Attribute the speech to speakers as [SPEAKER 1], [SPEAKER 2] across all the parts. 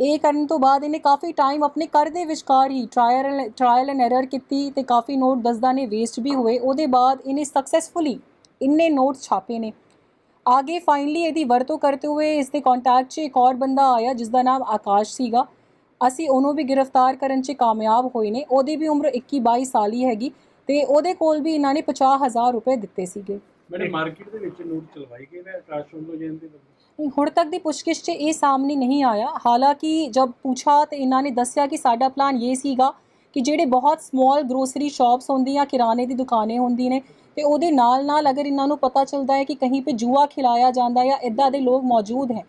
[SPEAKER 1] ਇਹ ਕਰਨ ਤੋਂ ਬਾਅਦ ਇਹਨੇ ਕਾਫੀ ਟਾਈਮ ਆਪਣੇ ਘਰ ਦੇ ਵਿਚਕਾਰ ਹੀ ਟ੍ਰਾਇਲ ਟ੍ਰਾਇਲ ਐਂਡ ਐਰਰ ਕੀਤੀ ਤੇ ਕਾਫੀ ਨੋਟ ਦਸਦਾ ਨੇ ਵੇਸਟ ਵੀ ਹੋਏ। ਉਹਦੇ ਬਾਅਦ ਇਹਨੇ ਸਕਸੈਸਫੁਲੀ ਇੰਨੇ ਨੋਟ ਛਾਪੇ ਨੇ। ਆਗੇ ਫਾਈਨਲੀ ਇਹਦੀ ਵਰਤੋਂ ਕਰਦੇ ਹੋਏ ਇਸ ਦੇ ਕੰਟੈਕਟ 'ਚ ਇੱਕ ਹੋਰ ਬੰਦਾ ਆਇਆ ਜਿਸ ਦਾ ਨਾਮ ਆਕਾਸ਼ ਸੀਗਾ। ਅਸੀਂ ਉਹਨੂੰ ਵੀ ਗ੍ਰਿਫਤਾਰ ਕਰਨ 'ਚ ਕਾਮਯਾਬ ਹੋਏ ਨੇ। ਉਹਦੀ ਵੀ ਉਮਰ 21 22 ਸਾਲ ਹੀ ਹੈਗੀ ਤੇ ਉਹਦੇ ਕੋਲ ਵੀ ਇਹਨਾਂ ਨੇ 50000 ਰੁਪਏ ਦਿੱਤੇ ਸੀਗੇ।
[SPEAKER 2] ਮੈਨੇ ਮਾਰਕੀਟ ਦੇ ਵਿੱਚ ਨੋਟ ਚਲਵਾਈ ਗਏ ਨੇ ਆਕਾਸ਼ ਵੱਲੋਂ ਜੈਨ ਦੇ
[SPEAKER 1] ਹੁਣ ਤੱਕ ਦੀ ਪੁੱਛਗਿੱਛ 'ਚ ਇਹ ਸਾਹਮਣੇ ਨਹੀਂ ਆਇਆ। ਹਾਲਾਂਕਿ ਜਦ ਪੁੱਛਾ ਤੇ ਇਹਨਾਂ ਨੇ ਦੱਸਿਆ ਕਿ ਸਾਡਾ ਪਲਾਨ ਇਹ ਸੀਗਾ ਕਿ ਜਿਹੜੇ ਬਹੁਤ ਸਮਾਲ ਗਰੋਸਰੀ ਸ਼ਾਪਸ ਹੁੰਦੀਆਂ ਕਿਰਾਣੇ ਦੀ ਦੁਕਾਨਾਂ ਹੁੰਦੀ ਨੇ ਤੇ ਉਹਦੇ ਨਾਲ ਨਾਲ ਅਗਰ ਇਹਨਾਂ ਨੂੰ ਪਤਾ ਚੱਲਦਾ ਹੈ ਕਿ ਕਹੀਂ ਪੇ ਜੂਆ ਖਿਲਾਇਆ ਜਾਂਦਾ ਜਾਂ ਇਦਾਂ ਦੇ ਲੋਕ ਮੌਜੂਦ ਹੈ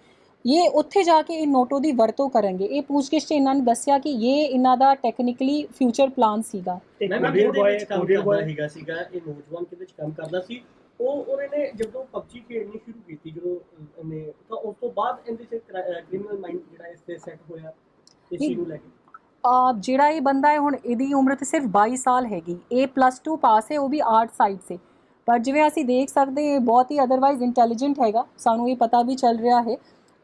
[SPEAKER 1] ਇਹ ਉੱਥੇ ਜਾ ਕੇ ਇਹ ਨੋਟੋ ਦੀ ਵਰਤੋਂ ਕਰਨਗੇ। ਇਹ ਪੁੱਛਗਿੱਛ 'ਚ ਇਹਨਾਂ ਨੇ ਦੱਸਿਆ ਕਿ ਇਹ ਇਹਨਾਂ ਦਾ ਟੈਕਨੀਕਲੀ ਫਿਊਚਰ ਪਲਾਨ ਸੀਗਾ।
[SPEAKER 3] ਕੋਰੀਅਰ ਬॉय ਸੀਗਾ ਇਹ ਨੌਜਵਾਨ ਕਿਹਦੇ ਵਿੱਚ ਕੰਮ ਕਰਦਾ ਸੀ? ਉਹ ਉਹਨਾਂ ਨੇ ਜਦੋਂ ਪਬਜੀ ਖੇਡਣੀ ਸ਼ੁਰੂ ਕੀਤੀ ਜਦੋਂ ਇਹਨੇ ਤਾਂ ਉਸ ਤੋਂ ਬਾਅਦ ਇਹਦੇ ਚ ਕ੍ਰਿਮੀਨਲ ਮਾਈਂਡ ਜਿਹੜਾ ਇਸ ਤੇ ਸੈੱਟ ਹੋਇਆ ਇਸ ਨੂੰ ਲੈ ਕੇ।
[SPEAKER 1] ਆ ਜਿਹੜਾ ਇਹ ਬੰਦਾ ਹੈ ਹੁਣ ਇਹਦੀ ਉਮਰ ਤੇ ਸਿਰਫ 22 ਸਾਲ ਹੈਗੀ। A +2 ਪਾਸ ਹੈ ਉਹ ਵੀ ਆਰਟ ਸਾਈਡ ਸੇ ਪਰ ਜਿਵੇਂ ਅਸੀਂ ਦੇਖ ਸਕਦੇ ਇਹ ਬਹੁਤ ਹੀ ਅਦਰਵਾਈਜ਼ ਇੰਟੈਲੀਜੈਂਟ ਹੈਗਾ। ਸਾਨੂੰ ਇਹ ਪਤਾ ਵੀ ਚੱਲ ਰਿਹਾ ਹੈ।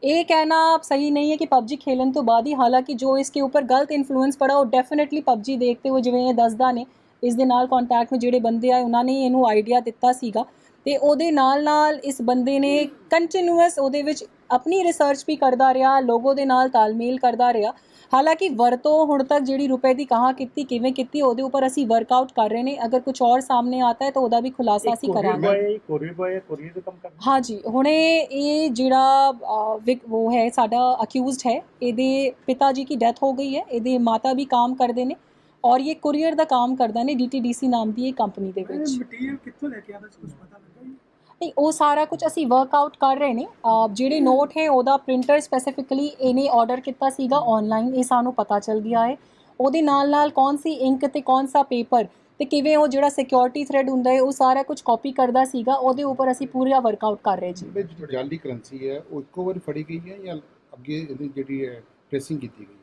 [SPEAKER 1] ਇਹ ਕਹਿਣਾ ਸਹੀ ਨਹੀਂ ਹੈ ਕਿ ਪਬਜੀ ਖੇਲਣ ਤੋਂ ਬਾਅਦ ਹੀ ਹਾਲਾਂਕਿ ਜੋ ਇਸਕੇ ਉੱਪਰ ਗਲਤ ਇਨਫਲੂਐਂਸ ਪੜਾ ਉਹ ਡੈਫੀਨਿਟਲੀ PUBG ਦੇਖਤੇ ਹੋ ਜਿਵੇਂ ਇਹ ਦੱਸਦਾ ਨੇ ਇਸ ਦੇ ਨਾਲ ਕੰਟੈਕਟ ਵਿੱਚ ਜਿਹੜੇ ਬੰਦੇ ਆਏ ਉਹਨਾਂ ਨੇ ਇਹਨੂੰ ਆਈਡੀਆ ਦਿੱਤਾ ਸੀਗਾ। ਤੇ ਉਹਦੇ ਨਾਲ ਨਾਲ ਇਸ ਬੰਦੇ ਨੇ ਕੰਟੀਨਿਊਅਸ ਉਹਦੇ ਵਿੱਚ ਆਪਣੀ ਰਿਸਰਚ ਵੀ ਕਰਦਾ ਰਿਹਾ ਲੋਗੋ ਦੇ ਨਾਲ ਤਾਲਮੇਲ ਕਰਦਾ ਰਿਹਾ। ਹਾਲਾਂਕਿ ਵਰਤੋਂ ਹੁਣ ਤੱਕ ਜਿਹੜੀ ਰੁਪਏ ਦੀ ਕਹਾਂ ਕੀਤੀ ਕਿਵੇਂ ਕੀਤੀ ਉਹਦੇ ਉੱਪਰ ਅਸੀਂ ਵਰਕਆਊਟ ਕਰ ਰਹੇ ਨੇ। ਅਗਰ ਕੁਝ ਹੋਰ ਸਾਹਮਣੇ ਆਤਾ ਹੈ ਤਾਂ ਉਹਦਾ ਵੀ ਖੁਲਾਸਾ ਅਸੀਂ ਕਰਾਂਗੇ।
[SPEAKER 3] ਕੋਰੀਅਰ ਬॉय ਕੋਰੀਅਰ ਦਾ ਕੰਮ ਕਰਦਾ
[SPEAKER 1] ਹਾਂਜੀ ਹੁਣੇ ਇਹ ਜਿਹੜਾ ਉਹ ਹੈ ਸਾਡਾ ਅਕਿਊਜ਼ਡ ਹੈ। ਇਹਦੇ ਪਿਤਾ ਜੀ ਦੀ ਡੈਥ ਹੋ ਗਈ ਹੈ। ਇਹਦੇ ਮਾਤਾ ਵੀ ਕੰਮ ਕਰਦੇ ਨੇ। ਔਰ ਇਹ ਕੁਰੀਅਰ ਦਾ ਕੰਮ ਕਰਦਾ ਨੇ ਡੀਟੀਡੀਸੀ ਨਾਮ ਦੀ ਇਹ ਕੰਪਨੀ ਦੇ ਵਿੱਚ।
[SPEAKER 2] ਮਟੀਰੀਅਲ ਕਿੱਥੋਂ ਲੈ ਕੇ ਆਉਂਦਾ ਸੀ? ਕੁਝ ਪਤਾ ਲੱਗਾ ਜੀ?
[SPEAKER 1] ਨਹੀਂ ਉਹ ਸਾਰਾ ਕੁਝ ਅਸੀਂ ਵਰਕਆਊਟ ਕਰ ਰਹੇ ਨੇ। ਜਿਹੜੇ ਨੋਟ ਹੈ ਉਹਦਾ ਪ੍ਰਿੰਟਰ ਸਪੈਸੀਫਿਕਲੀ ਇਹਨੇ ਆਰਡਰ ਕੀਤਾ ਸੀਗਾ ਆਨਲਾਈਨ ਇਹ ਸਾਨੂੰ ਪਤਾ ਚੱਲ ਗਿਆ ਹੈ। ਉਹਦੇ ਨਾਲ ਨਾਲ ਕੌਣ ਸੀ ਇੰਕ ਤੇ ਕੌਣ ਸਾ ਪੇਪਰ ਤੇ ਕਿਵੇਂ ਉਹ ਜਿਹੜਾ ਸਿਕਿਉਰਿਟੀ ਥ੍ਰੈਡ ਹੁੰਦਾ ਹੈ ਉਹ ਸਾਰਾ ਕੁਝ ਕਾਪੀ ਕਰਦਾ ਸੀਗਾ। ਉਹਦੇ ਉੱਪਰ ਅਸੀਂ ਪੂਰਾ ਵਰਕਆਊਟ ਕਰ ਰਹੇ ਜੀ।
[SPEAKER 4] ਵਿੱਚ ਜੋ ਜਾਲੀ ਕਰੰਸੀ ਹੈ ਉਹ ਇੱਕੋ ਵਾਰ ਫੜੀ ਗਈ ਹੈ ਜਾਂ ਅੱਗੇ ਇਹਦੀ ਜਿਹੜੀ ਹੈ ਟ੍ਰੇਸਿੰਗ ਕੀਤੀ ਗਈ ਹੈ?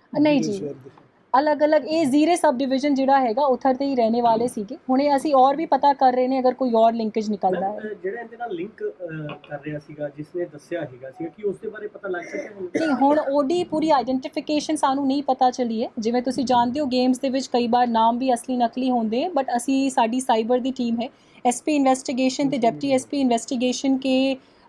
[SPEAKER 1] ਨਹੀਂ ਜੀ। ਅਲੱਗ-ਅਲੱਗ ਇਹ ਜ਼ੀਰੇ ਸਬ ਡਿਵੀਜ਼ਨ ਜਿਹੜਾ ਹੈਗਾ ਉਥਰ ਤੇ ਹੀ ਰਹਿਣੇ ਵਾਲੇ ਸੀਗੇ। ਹੁਣੇ ਅਸੀਂ ਔਰ ਵੀ ਪਤਾ ਕਰ ਰਹੇ ਨੇ ਅਗਰ ਕੋਈ ਔਰ ਲਿੰਕੇਜ ਨਿਕਲਦਾ ਹੈ
[SPEAKER 2] ਜਿਹੜਾ ਇਹਦੇ ਨਾਲ ਲਿੰਕ ਕਰ ਰਿਹਾ ਸੀਗਾ ਜਿਸ ਨੇ ਦੱਸਿਆ ਹੈਗਾ ਸੀਗਾ ਕਿ ਉਸ ਦੇ ਬਾਰੇ ਪਤਾ ਲੱਗ ਸਕਿਆ ਹੁਣ?
[SPEAKER 1] ਨਹੀਂ ਹੁਣ ਉਹਦੀ ਪੂਰੀ ਆਇਡੈਂਟੀਫਿਕੇਸ਼ਨ ਸਾਨੂੰ ਨਹੀਂ ਪਤਾ ਚੱਲੀ ਹੈ। ਜਿਵੇਂ ਤੁਸੀਂ ਜਾਣਦੇ ਹੋ ਗੇਮਸ ਦੇ ਵਿੱਚ ਕਈ ਵਾਰ ਨਾਮ ਵੀ ਅਸਲੀ ਨਕਲੀ ਹੁੰਦੇ ਬਟ ਅਸੀਂ ਸਾਡੀ ਸਾਈਬਰ ਦੀ ਟੀਮ ਹੈ। ਐਸਪੀ ਇਨਵੈਸਟੀਗੇਸ਼ਨ ਤੇ ਡਿਪਟੀ ਐਸਪੀ ਇਨਵੈਸਟੀਗੇਸ਼ਨ ਕੇ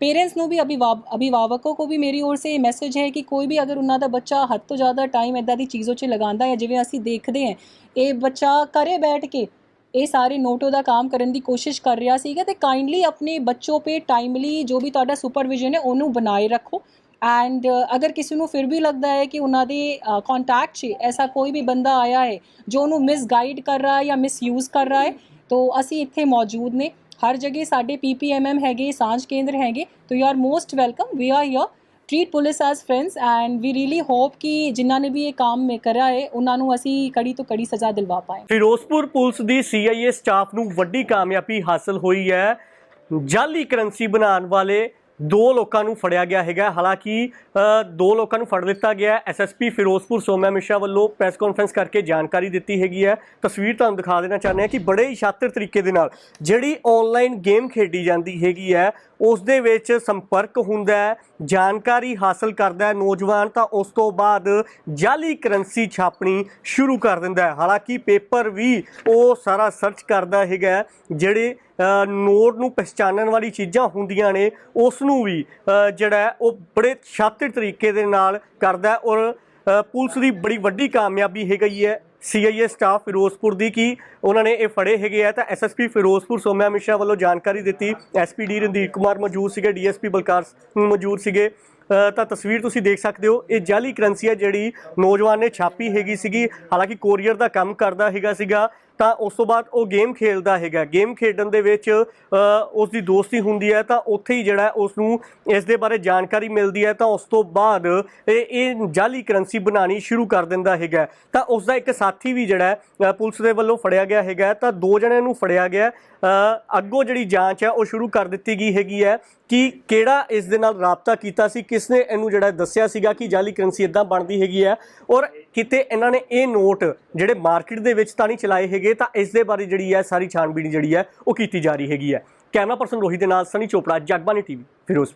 [SPEAKER 1] पेरेंट्स ਨੂੰ ਵੀ ਅਭਿਭਾਵਕੋ ਕੋ ਵੀ ਮੇਰੀ ਔਰ ਸੇ ਇਹ ਮੈਸੇਜ ਹੈ ਕਿ ਕੋਈ ਵੀ ਅਗਰ ਉਹਨਾਂ ਦਾ ਬੱਚਾ ਹੱਦ ਤੋਂ ਜ਼ਿਆਦਾ ਟਾਈਮ ਇਦਾਂ ਦੀ ਚੀਜ਼ੋਂ 'ਚ ਲਗਾਉਂਦਾ ਹੈ ਜਿਵੇਂ ਅਸੀਂ ਦੇਖਦੇ ਹਾਂ ਇਹ ਬੱਚਾ ਘਰੇ ਬੈਠ ਕੇ ਇਹ ਸਾਰੇ ਨੋਟੋ ਦਾ ਕੰਮ ਕਰਨ ਦੀ ਕੋਸ਼ਿਸ਼ ਕਰ ਰਿਹਾ ਸੀਗਾ ਤੇ ਕਾਈਂਡਲੀ ਆਪਣੇ ਬੱਚੋ ਪੇ ਟਾਈਮਲੀ ਜੋ ਵੀ ਤੁਹਾਡਾ ਸੁਪਰਵਿਜ਼ਨ ਹੈ ਉਹਨੂੰ ਬਣਾਏ ਰੱਖੋ ਐਂਡ ਅਗਰ ਕਿਸੇ ਨੂੰ ਫਿਰ ਵੀ ਲੱਗਦਾ ਹੈ ਕਿ ਉਹਨਾਂ ਦੇ ਕੰਟੈਕਟ 'ਚ ਐਸਾ ਕੋਈ ਵੀ ਬੰਦਾ ਆਇਆ ਹੈ ਜੋ ਉਹਨੂੰ ਮਿਸਗਾਈਡ ਕਰ ਰਿਹਾ ਹੈ ਜਾਂ ਮਿਸਯੂਜ਼ ਕਰ ਰਿਹਾ ਹੈ ਤਾਂ ਅਸੀਂ ਇੱਥੇ ਮੌਜੂਦ ਨੇ ਹਰ ਜਗ੍ਹਾ ਸਾਡੇ ਪੀਪੀਐਮਐਮ ਹੈਗੇ, ਸਾਂਝ ਕੇਂਦਰ ਹੈਗੇ, ਤੋ you are most welcome we are here treat police as friends and we really hope ਕਿ ਜਿਨ੍ਹਾਂ ਨੇ ਵੀ ਇਹ ਕੰਮ ਕਰਿਆ ਹੈ ਉਹਨਾਂ ਨੂੰ ਅਸੀਂ ਕੜੀ ਤੋਂ ਕੜੀ ਸਜ਼ਾ ਦਿਲਵਾ ਪਾਏ।
[SPEAKER 3] ਫਿਰੋਜ਼ਪੁਰ ਪੁਲਿਸ ਦੀ ਸੀਆਈਏ ਸਟਾਫ ਨੂੰ ਵੱਡੀ ਕਾਮਯਾਬੀ ਹਾਸਲ ਹੋਈ ਹੈ। ਜਾਲੀ ਕਰੰਸੀ ਬਣਾਉਣ ਵਾਲੇ ਦੋ ਲੋਕਾਂ ਨੂੰ ਫੜਿਆ ਗਿਆ ਹੈਗਾ। ਹਾਲਾਂਕਿ ਦੋ ਲੋਕਾਂ ਨੂੰ ਫੜ ਲਿੱਤਾ ਗਿਆ। ਐਸਐਸਪੀ ਫਿਰੋਜ਼ਪੁਰ ਸੋਮਿਆ ਮਿਸ਼ਰਾ ਵੱਲੋਂ ਪ੍ਰੈਸ ਕਾਨਫਰੰਸ ਕਰਕੇ ਜਾਣਕਾਰੀ ਦਿੱਤੀ ਹੈਗੀ ਹੈ। ਤਸਵੀਰ ਤੁਹਾਨੂੰ ਦਿਖਾ ਦੇਣਾ ਚਾਹੁੰਦੇ ਹਾਂ ਕਿ ਬੜੇ ਹੀ ਸ਼ਾਤਰ ਤਰੀਕੇ ਦੇ ਨਾਲ ਜਿਹੜੀ ਆਨਲਾਈਨ ਗੇਮ ਖੇਡੀ ਜਾਂਦੀ ਹੈਗੀ ਹੈ, ਉਸ ਦੇ ਵਿੱਚ ਸੰਪਰਕ ਹੁੰਦਾ ਹੈ, ਜਾਣਕਾਰੀ ਹਾਸਲ ਕਰਦਾ ਹੈ। ਨੌਜਵਾਨ ਤਾਂ ਉਸ ਤੋਂ ਬਾਅਦ ਜਾਲੀ ਕਰੰਸੀ ਛਾਪਣੀ ਸ਼ੁਰੂ ਕਰ ਦਿੰਦਾ ਹੈ। ਹਾਲਾਂਕਿ ਪੇਪਰ ਵੀ ਉਹ ਸਾਰਾ ਸਰਚ ਕਰਦਾ ਹੈਗਾ ਜਿਹੜੇ ਨੋਟ ਨੂੰ ਪਛਾਣਨ ਵਾਲੀ ਚੀਜ਼ਾਂ ਹੁੰਦੀਆਂ ਨੇ ਉਸ ਨੂੰ ਵੀ ਜਿਹੜਾ ਉਹ ਬੜੇ ਸ਼ਾਤਰ ਤਰੀਕੇ ਦੇ ਨਾਲ ਕਰਦਾ ਔਰ ਪੁਲਿਸ ਦੀ ਬੜੀ ਵੱਡੀ ਕਾਮਯਾਬੀ ਹੈਗੀ ਹੈ। ਸੀਆਈਏ ਸਟਾਫ ਫਿਰੋਜ਼ਪੁਰ ਦੀ ਕੀ ਉਹਨਾਂ ਨੇ ਇਹ ਫੜੇ ਹੈਗੇ ਆ, ਤਾਂ ਐਸਐਸਪੀ ਫਿਰੋਜ਼ਪੁਰ ਸੋਮਿਆ ਮਿਸ਼ਰਾ ਵੱਲੋਂ ਜਾਣਕਾਰੀ ਦਿੱਤੀ। ਐਸਪੀਡੀ ਰਣਦੀਪ ਕੁਮਾਰ ਮੌਜੂਦ ਸੀਗੇ ਡੀਐਸਪੀ ਬਲਕਾਰ ਸਿੰਘ ਮੌਜੂਦ ਸੀਗੇ। ਤਾਂ ਤਸਵੀਰ ਤੁਸੀਂ ਦੇਖ ਸਕਦੇ ਹੋ, ਇਹ ਜਾਲੀ ਕਰੰਸੀ ਹੈ ਜਿਹੜੀ ਨੌਜਵਾਨ ਨੇ ਛਾਪੀ ਹੈਗੀ ਸੀਗੀ। ਹਾਲਾਂਕਿ ਕੋਰੀਅਰ ਦਾ ਕੰਮ ਕਰਦਾ ਹੈਗਾ ਸੀਗਾ। ਤਾਂ ਉਸ ਤੋਂ ਬਾਅਦ ਉਹ ਗੇਮ ਖੇਡਦਾ ਹੈਗਾ। ਗੇਮ ਖੇਡਣ ਦੇ ਵਿੱਚ ਅ, ਉਸ ਦੀ ਦੋਸਤੀ ਹੁੰਦੀ ਹੈ ਤਾਂ ਉੱਥੇ ਹੀ ਜਿਹੜਾ ਉਸ ਨੂੰ ਇਸ ਦੇ ਬਾਰੇ ਜਾਣਕਾਰੀ ਮਿਲਦੀ ਹੈ ਤਾਂ ਉਸ ਤੋਂ ਬਾਅਦ ਇਹ ਇਹ ਜਾਲੀ ਕਰੰਸੀ ਬਣਾਉਣੀ ਸ਼ੁਰੂ ਕਰ ਦਿੰਦਾ ਹੈਗਾ। ਤਾਂ ਉਸ ਦਾ ਇੱਕ ਸਾਥੀ ਵੀ ਜਿਹੜਾ ਪੁਲਿਸ ਦੇ ਵੱਲੋਂ ਫੜਿਆ ਗਿਆ ਹੈਗਾ। ਤਾਂ ਦੋ ਜਣਿਆਂ ਨੂੰ ਫੜਿਆ ਗਿਆ। ਅੱਗੋਂ ਜਿਹੜੀ ਜਾਂਚ ਹੈ ਉਹ ਸ਼ੁਰੂ ਕਰ ਦਿੱਤੀ ਗਈ ਹੈਗੀ ਹੈ ਕਿ ਕਿਹੜਾ ਇਸ ਦੇ ਨਾਲ ਰਾਬਤਾ ਕੀਤਾ ਸੀ। ਕਿਸ ਨੇ ਇਹਨੂੰ ਜਿਹੜਾ ਦੱਸਿਆ ਸੀਗਾ ਕਿ ਜਾਲੀ ਕਰੰਸੀ ਇਦਾਂ ਬਣਦੀ ਹੈਗੀ ਹੈ। ਔਰ ਕਿਤੇ ਇਹਨਾਂ ਨੇ ਇਹ ਨੋਟ ਜਿਹੜੇ ਮਾਰਕੀਟ ਦੇ ਵਿੱਚ ਤਾਂ ਨਹੀਂ ਚਲਾਏ ਹੈਗੇ, ਤਾਂ ਇਸ ਦੇ ਬਾਰੇ ਜਿਹੜੀ ਹੈ ਸਾਰੀ ਛਾਣਬੀਣ ਜਿਹੜੀ ਹੈ ਉਹ ਕੀਤੀ ਜਾ ਰਹੀ ਹੈਗੀ ਹੈ। ਕੈਮਰਾ ਪਰਸਨ ਰੋਹੀ ਦੇ ਨਾਲ ਸਨੀ ਚੋਪੜਾ, ਜਗਬਾਨੀ ਟੀਵੀ, ਫਿਰੋਜ਼ਪੁਰ।